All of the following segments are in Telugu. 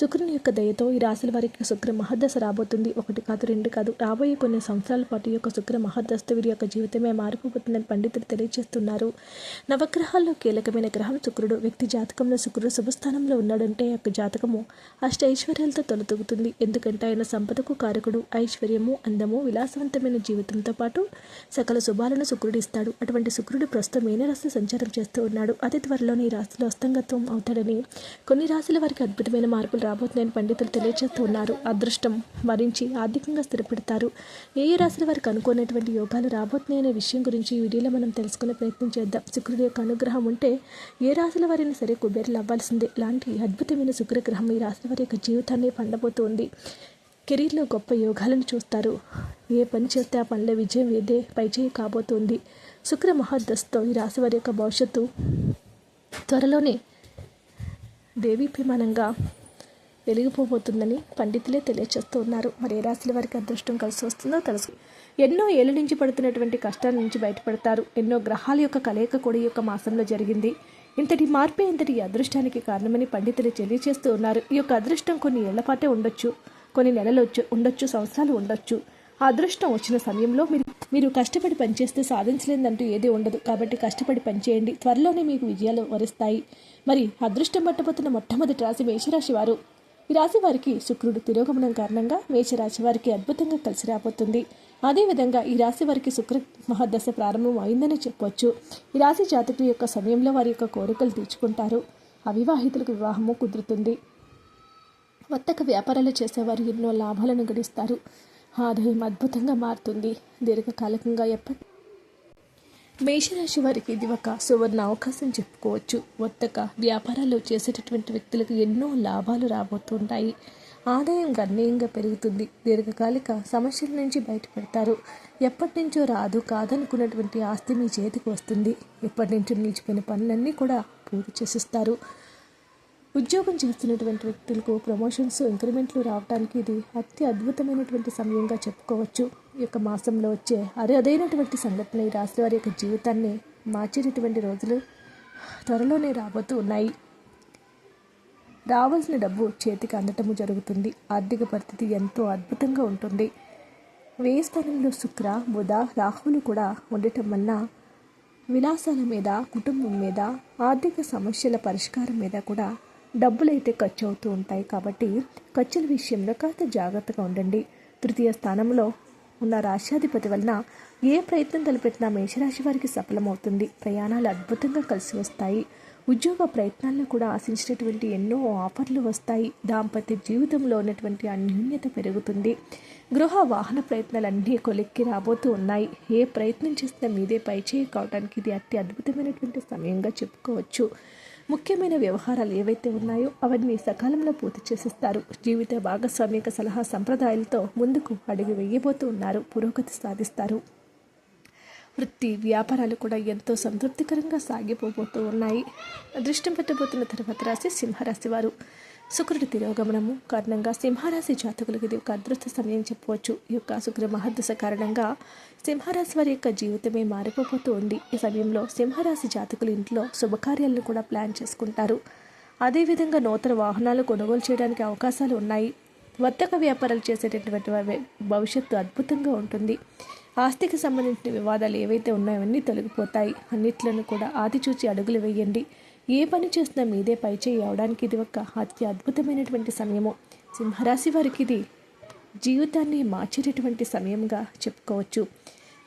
శుక్రుని యొక్క దయతో ఈ రాశుల వారికి శుక్ర మహర్దశ రాబోతుంది. ఒకటి కాదు రెండు కాదు రాబోయే కొన్ని సంవత్సరాల పాటు ఈ యొక్క శుక్ర మహద్దశతో వీరి యొక్క జీవితమే మారిపోతుందని పండితులు తెలియజేస్తున్నారు. నవగ్రహాల్లో కీలకమైన గ్రహం శుక్రుడు. వ్యక్తి జాతకంలో శుక్రుడు శుభస్థానంలో ఉన్నాడంటే యొక్క జాతకము అష్ట ఐశ్వర్యాలతో తొలతూగుతుంది ఎందుకంటే ఆయన సంపదకు కారకుడు. ఐశ్వర్యము అందము విలాసవంతమైన జీవితంతో పాటు సకల శుభాలను శుక్రుడు ఇస్తాడు. అటువంటి శుక్రుడు ప్రస్తుతం మీనరాశి సంచారం చేస్తూ ఉన్నాడు. అతి త్వరలోనే ఈ రాశిలో అస్తంగత్వం అవుతాడని కొన్ని రాశుల వారికి అద్భుతమైన మార్పులు రాబోతున్నాయని పండితులు తెలియజేస్తూ ఉన్నారు అదృష్టం వరించి ఆర్థికంగా స్థిరపెడతారు. ఏ ఏ రాశుల వారికి అనుకున్నటువంటి యోగాలు రాబోతున్నాయనే విషయం గురించి ఈ వీడియోలో మనం తెలుసుకునే ప్రయత్నం చేద్దాం. శుక్రుడి యొక్క అనుగ్రహం ఉంటే ఏ రాశుల వారైనా సరే కుబేరులు అవ్వాల్సిందే. లాంటి అద్భుతమైన శుక్రగ్రహం ఈ రాశుల వారి యొక్క జీవితాన్ని పండబోతోంది. కెరీర్లో గొప్ప యోగాలను చూస్తారు. ఏ పని చేస్తే ఆ పనిలో విజయం ఏదే పైచేయి కాబోతోంది. శుక్ర మహాదశతో ఈ రాశి వారి యొక్క భవిష్యత్తు త్వరలోనే దేవీభిమానంగా వెలిగిపోబోతుందని పండితులే తెలియచేస్తూ ఉన్నారు మరి ఏ రాశుల వారికి అదృష్టం కలిసి వస్తుందో తెలుసు. ఎన్నో ఏళ్ళ నుంచి పడుతున్నటువంటి కష్టాల నుంచి బయటపడతారు. ఎన్నో గ్రహాల యొక్క కలయిక కూడా ఈ యొక్క మాసంలో జరిగింది. ఇంతటి మార్పే ఇంతటి అదృష్టానికి కారణమని పండితులు తెలియజేస్తూ ఉన్నారు. ఈ యొక్క అదృష్టం కొన్ని ఏళ్ళపాటే ఉండొచ్చు కొన్ని నెలలు ఉండొచ్చు సంవత్సరాలు ఉండొచ్చు. ఆ అదృష్టం వచ్చిన సమయంలో మీరు మీరు కష్టపడి పనిచేస్తే సాధించలేదంటూ ఏదీ ఉండదు. కాబట్టి కష్టపడి పనిచేయండి. త్వరలోనే మీకు విజయాలు వరిస్తాయి. మరి అదృష్టం పట్టబోతున్న మొట్టమొదటి రాశి మేషరాశి వారు ఈ రాశి వారికి శుక్రుడు తిరోగమనం కారణంగా మేషరాశి వారికి అద్భుతంగా కలిసి రాబోతుంది. అదేవిధంగా ఈ రాశి వారికి శుక్ర మహాదశ ప్రారంభం అయిందని చెప్పొచ్చు. ఈ రాశి జాతకుల యొక్క సమయంలో వారి యొక్క కోరికలు తీర్చుకుంటారు. అవివాహితులకు వివాహము కుదురుతుంది. వర్తక వ్యాపారాలు చేసేవారు ఎన్నో లాభాలను గడిస్తారు. ఆదాయం అద్భుతంగా మారుతుంది. దీర్ఘకాలికంగా ఎప్పటి మేషరాశి వారికి ఇది ఒక సువర్ణ అవకాశం చెప్పుకోవచ్చు. వర్తక వ్యాపారాలు చేసేటటువంటి వ్యక్తులకు ఎన్నో లాభాలు రాబోతుంటాయి. ఆదాయం గణనీయంగా పెరుగుతుంది. దీర్ఘకాలిక సమస్యల నుంచి బయటపడతారు. ఎప్పటి నుంచో రాదు కాదనుకున్నటువంటి ఆస్తి మీ చేతికి వస్తుంది. ఎప్పటి నుంచో నిలిచిపోయిన పనులన్నీ కూడా పూర్తి చేసిస్తారు. ఉద్యోగం చేస్తున్నటువంటి వ్యక్తులకు ప్రమోషన్స్ ఇంక్రిమెంట్లు రావడానికి ఇది అతి అద్భుతమైనటువంటి సమయంగా చెప్పుకోవచ్చు. యొక్క మాసంలో వచ్చే అరుదైనటువంటి సంఘటన ఈ రాశి వారి యొక్క జీవితాన్ని మార్చేటటువంటి రోజులు త్వరలోనే రాబోతూ ఉన్నాయి. రావాల్సిన డబ్బు చేతికి అందటము జరుగుతుంది. ఆర్థిక పరిస్థితి ఎంతో అద్భుతంగా ఉంటుంది. వ్యయ స్థానంలో శుక్ర బుధ రాహులు కూడా ఉండటం వల్ల విలాసాల మీద కుటుంబం మీద ఆర్థిక సమస్యల పరిష్కారం మీద కూడా డబ్బులైతే ఖర్చు అవుతూ ఉంటాయి. కాబట్టి ఖర్చుల విషయంలో కాస్త జాగ్రత్తగా ఉండండి. తృతీయ స్థానంలో ఉన్న రాష్ట్రాధిపతి వలన ఏ ప్రయత్నం తలపెట్టినా మేషరాశి వారికి సఫలమవుతుంది. ప్రయాణాలు అద్భుతంగా కలిసి వస్తాయి. ఉద్యోగ ప్రయత్నాల్లో కూడా ఆశించినటువంటి ఎన్నో ఆఫర్లు వస్తాయి. దాంపత్య జీవితంలో ఉన్నటువంటి అన్యూన్యత పెరుగుతుంది. గృహ వాహన ప్రయత్నాలన్నీ కొలిక్కి రాబోతూ ఉన్నాయి. ఏ ప్రయత్నం చేసినా మీదే పైచేయి కావడానికి ఇది అతి అద్భుతమైనటువంటి సమయంగా చెప్పుకోవచ్చు. ముఖ్యమైన వ్యవహారాలు ఏవైతే ఉన్నాయో అవన్నీ సకాలంలో పూర్తి చేసిస్తారు. జీవిత భాగస్వామిక సలహా సంప్రదాయాలతో ముందుకు అడుగు వేయబోతూ ఉన్నారు. పురోగతి సాధిస్తారు. వృత్తి వ్యాపారాలు కూడా ఎంతో సంతృప్తికరంగా సాగిపోబోతూ ఉన్నాయి. అదృష్టం పెట్టబోతున్న తర్వాత రాశి సింహరాశి వారు. శుక్రుడి తిరోగమనము కారణంగా సింహరాశి జాతకులకు ఇది ఒక అదృష్ట సమయం చెప్పవచ్చు. ఈ యొక్క శుక్ర మహర్దశ కారణంగా సింహరాశి వారి యొక్క జీవితమే మారిపోతూ ఉంది ఈ సమయంలో సింహరాశి జాతకులు ఇంట్లో శుభకార్యాలను కూడా ప్లాన్ చేసుకుంటారు. అదేవిధంగా నూతన వాహనాలు కొనుగోలు చేయడానికి అవకాశాలు ఉన్నాయి. వర్తక వ్యాపారాలు చేసేటటువంటి భవిష్యత్తు అద్భుతంగా ఉంటుంది. ఆస్తికి సంబంధించిన వివాదాలు ఏవైతే ఉన్నాయో అన్నీ తొలగిపోతాయి. అన్నిట్లను కూడా ఆదిచూచి అడుగులు వేయండి. ఏ పని చేసినా మీదే పైచేయి అవడానికి ఇది ఒక అతి అద్భుతమైనటువంటి సమయము. సింహరాశి వారికి ఇది జీవితాన్ని మార్చేటటువంటి సమయంగా చెప్పుకోవచ్చు.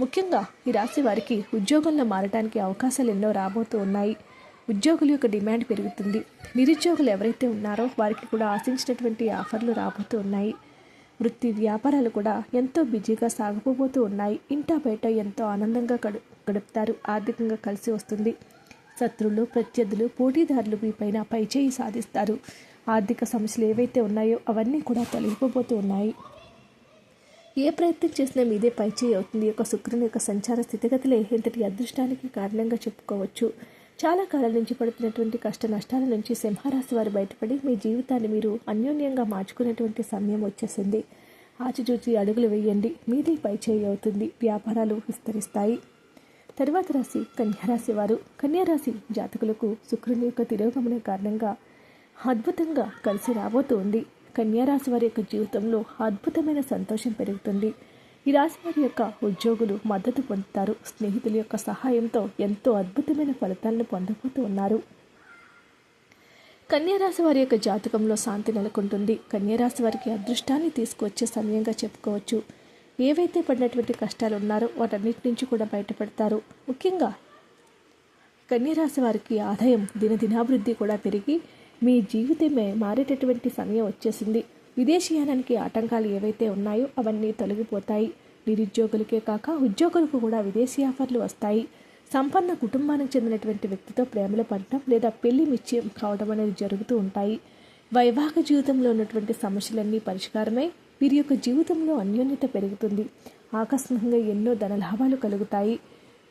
ముఖ్యంగా ఈ రాశి వారికి ఉద్యోగంలో మారడానికి అవకాశాలు ఎన్నో రాబోతూ ఉన్నాయి. ఉద్యోగుల యొక్క డిమాండ్ పెరుగుతుంది. నిరుద్యోగులు ఎవరైతే ఉన్నారో వారికి కూడా ఆశించినటువంటి ఆఫర్లు రాబోతూ ఉన్నాయి. వృత్తి వ్యాపారాలు కూడా ఎంతో బిజీగా సాగిపోబోతూ ఉన్నాయి. ఇంటా బయట ఎంతో ఆనందంగా గడు గడుపుతారు. ఆర్థికంగా కలిసి వస్తుంది. శత్రువులు ప్రత్యర్థులు పోటీదారులు మీపైన పైచేయి సాధిస్తారు. ఆర్థిక సమస్యలు ఏవైతే ఉన్నాయో అవన్నీ కూడా తొలగిపోతూ ఉన్నాయి. ఏ ప్రయత్నం చేసినా మీదే పైచేయి అవుతుంది. యొక్క శుక్రుని యొక్క సంచార స్థితిగతులే ఇంతటి అదృష్టానికి కారణంగా చెప్పుకోవచ్చు. చాలా కాలం నుంచి పడుతున్నటువంటి కష్ట నష్టాల నుంచి సింహరాశి వారు బయటపడి మీ జీవితాన్ని మీరు అన్యోన్యంగా మార్చుకునేటువంటి సమయం వచ్చేసింది. ఆచిచూచి అడుగులు వేయండి. మీదే పైచేయి అవుతుంది. వ్యాపారాలు విస్తరిస్తాయి. తరువాత రాశి కన్యారాశి వారు. కన్యారాశి జాతకులకు శుక్రుని యొక్క తిరోగమన కారణంగా అద్భుతంగా కలిసి రాబోతుంది. కన్యారాశి వారి యొక్క జీవితంలో అద్భుతమైన సంతోషం పెరుగుతుంది. ఈ రాశి వారి యొక్క ఉద్యోగులు మద్దతు పొందుతారు. స్నేహితుల యొక్క సహాయంతో ఎంతో అద్భుతమైన ఫలితాలను పొందబోతూ ఉన్నారు. కన్యారాశి వారి యొక్క జాతకంలో శాంతి నెలకొంటుంది. కన్యారాశి వారికి అదృష్టాన్ని తీసుకువచ్చే సమయంగా చెప్పుకోవచ్చు. ఏవైతే పడినటువంటి కష్టాలు ఉన్నారో వాటన్నిటి నుంచి కూడా బయటపడతారు. ముఖ్యంగా కన్యరాశి వారికి ఆదాయం దినదినాభివృద్ధి కూడా పెరిగి మీ జీవితమే మారేటటువంటి సమయం వచ్చేసింది. విదేశీయానానికి ఆటంకాలు ఏవైతే ఉన్నాయో అవన్నీ తొలగిపోతాయి. నిరుద్యోగులకే కాక ఉద్యోగులకు కూడా విదేశీ ఆఫర్లు వస్తాయి. సంపన్న కుటుంబానికి చెందినటువంటి వ్యక్తితో ప్రేమలో పడటం లేదా పెళ్ళి నిశ్చయం కావడం అనేది జరుగుతూ ఉంటాయి. వైవాహిక జీవితంలో ఉన్నటువంటి సమస్యలన్నీ పరిష్కారమై వీరి యొక్క జీవితంలో అన్యోన్యత పెరుగుతుంది. ఆకస్మికంగా ఎన్నో ధనలాభాలు కలుగుతాయి.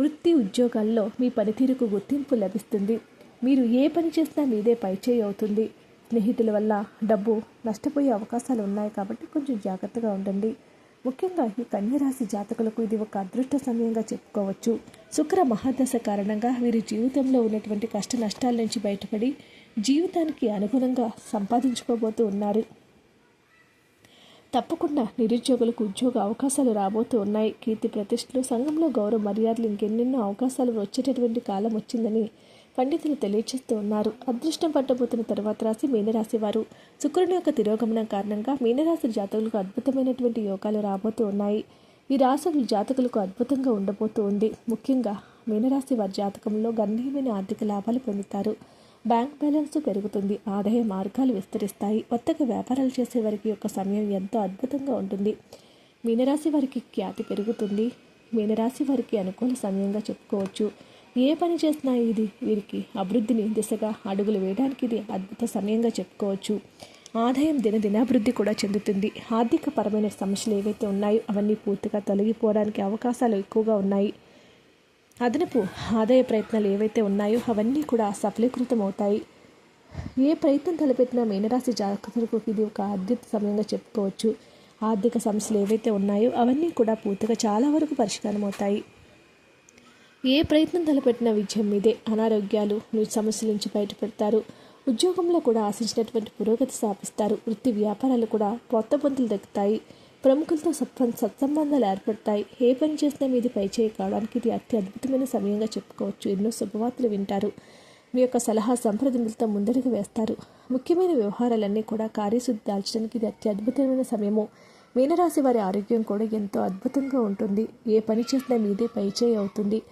వృత్తి ఉద్యోగాల్లో మీ పనితీరుకు గుర్తింపు లభిస్తుంది. మీరు ఏ పని చేసినా మీదే పైచేయి అవుతుంది. స్నేహితుల వల్ల డబ్బు నష్టపోయే అవకాశాలు ఉన్నాయి కాబట్టి కొంచెం జాగ్రత్తగా ఉండండి. ముఖ్యంగా ఈ కన్యరాశి జాతకులకు ఇది ఒక అదృష్ట సమయంగా చెప్పుకోవచ్చు. శుక్ర మహాదశ కారణంగా వీరి జీవితంలో ఉన్నటువంటి కష్ట నష్టాల నుంచి బయటపడి జీవితానికి అనుగుణంగా సంపాదించుకోబోతూ ఉన్నారు. తప్పకుండా నిరుద్యోగులకు ఉద్యోగ అవకాశాలు రాబోతూ ఉన్నాయి. కీర్తి ప్రతిష్టలు సంఘంలో గౌరవ మర్యాదలు ఇంకెన్నెన్నో అవకాశాలు వచ్చేటటువంటి కాలం వచ్చిందని పండితులు తెలియజేస్తూ ఉన్నారు. అదృష్టం పట్టబోతున్న తర్వాత రాశి మీనరాశి వారు. శుక్రుని యొక్క తిరోగమనం కారణంగా మీనరాశి జాతకులకు అద్భుతమైనటువంటి యోగాలు రాబోతూ ఉన్నాయి. ఈ రాశులు జాతకులకు అద్భుతంగా ఉండబోతూ ఉంది. ముఖ్యంగా మీనరాశి వారి జాతకంలో గణనీయమైన ఆర్థిక లాభాలు పొందుతారు. బ్యాంక్ బ్యాలెన్స్ పెరుగుతుంది. ఆదాయ మార్గాలు విస్తరిస్తాయి. కొత్తగా వ్యాపారాలు చేసే వారికి యొక్క సమయం ఎంతో అద్భుతంగా ఉంటుంది. మీనరాశి వారికి ఖ్యాతి పెరుగుతుంది. మీనరాశి వారికి అనుకూల సమయంగా చెప్పుకోవచ్చు. ఏ పని చేసినా ఇది వీరికి అభివృద్ధిని దిశగా అడుగులు వేయడానికి ఇది అద్భుత సమయంగా చెప్పుకోవచ్చు. ఆదాయం దినదినాభివృద్ధి కూడా చెందుతుంది. ఆర్థిక పరమైన సమస్యలు ఏవైతే ఉన్నాయో అవన్నీ పూర్తిగా తొలగిపోవడానికి అవకాశాలు ఎక్కువగా ఉన్నాయి. అదనపు ఆదాయ ప్రయత్నాలు ఏవైతే ఉన్నాయో అవన్నీ కూడా సఫలీకృతం అవుతాయి ఏ ప్రయత్నం తలపెట్టినా మీనరాశి జాతకులకు ఇది ఒక అద్భుత సమయంగా చెప్పుకోవచ్చు. ఆర్థిక సమస్యలు ఏవైతే ఉన్నాయో అవన్నీ కూడా పూర్తిగా చాలా వరకు పరిష్కారం అవుతాయి ఏ ప్రయత్నం తలపెట్టిన విజయం మీదే. అనారోగ్యాలు సమస్యల నుంచి బయటపడతారు. ఉద్యోగంలో కూడా ఆశించినటువంటి పురోగతి సాధిస్తారు. వృత్తి వ్యాపారాలు కూడా కొత్త పొందులు దక్కుతాయి. ప్రముఖులతో సత్సం సత్సంబంధాలు ఏర్పడతాయి. ఏ పని చేసినా మీది పైచేయి కావడానికి ఇది అతి అద్భుతమైన సమయంగా చెప్పుకోవచ్చు. ఎన్నో శుభవార్తలు వింటారు. మీ యొక్క సలహా సంప్రదింపులతో ముందడుగు వేస్తారు. ముఖ్యమైన వ్యవహారాలన్నీ కూడా కార్యశుద్ధి దాల్చడానికి ఇది అతి అద్భుతమైన సమయము. మీనరాశి వారి ఆరోగ్యం కూడా ఎంతో అద్భుతంగా ఉంటుంది. ఏ పని చేసినా మీదే పైచేయి అవుతుంది.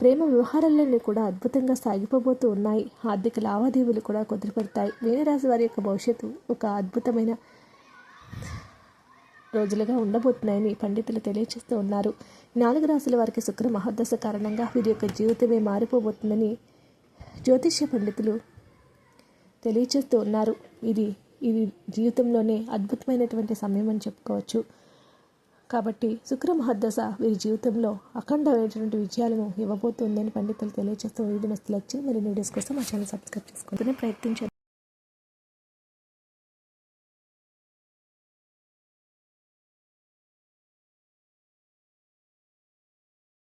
ప్రేమ వ్యవహారాలన్నీ కూడా అద్భుతంగా సాగిపోబోతూ ఉన్నాయి. ఆర్థిక లావాదేవీలు కూడా కుదిరిపడతాయి. మీనరాశి వారి యొక్క భవిష్యత్తు ఒక అద్భుతమైన రోజులుగా ఉండబోతున్నాయని పండితులు తెలియజేస్తూ ఉన్నారు. నాలుగు రాశుల వారికి శుక్ర మహోదశ కారణంగా వీరి యొక్క జీవితమే మారిపోబోతుందని జ్యోతిష్య పండితులు తెలియచేస్తూ ఉన్నారు. ఇది ఇది జీవితంలోనే అద్భుతమైనటువంటి సమయం అని చెప్పుకోవచ్చు. కాబట్టి శుక్ర మహర్దశ వీరి జీవితంలో అఖండమైనటువంటి విజయాలను ఇవ్వబోతుందని పండితులు తెలియజేస్తూ వీడియో లైక్ వచ్చి మరి వీడియోస్ కోసం మా ఛానల్ సబ్స్క్రైబ్ చేసుకుంటూనే ప్రయత్నించారు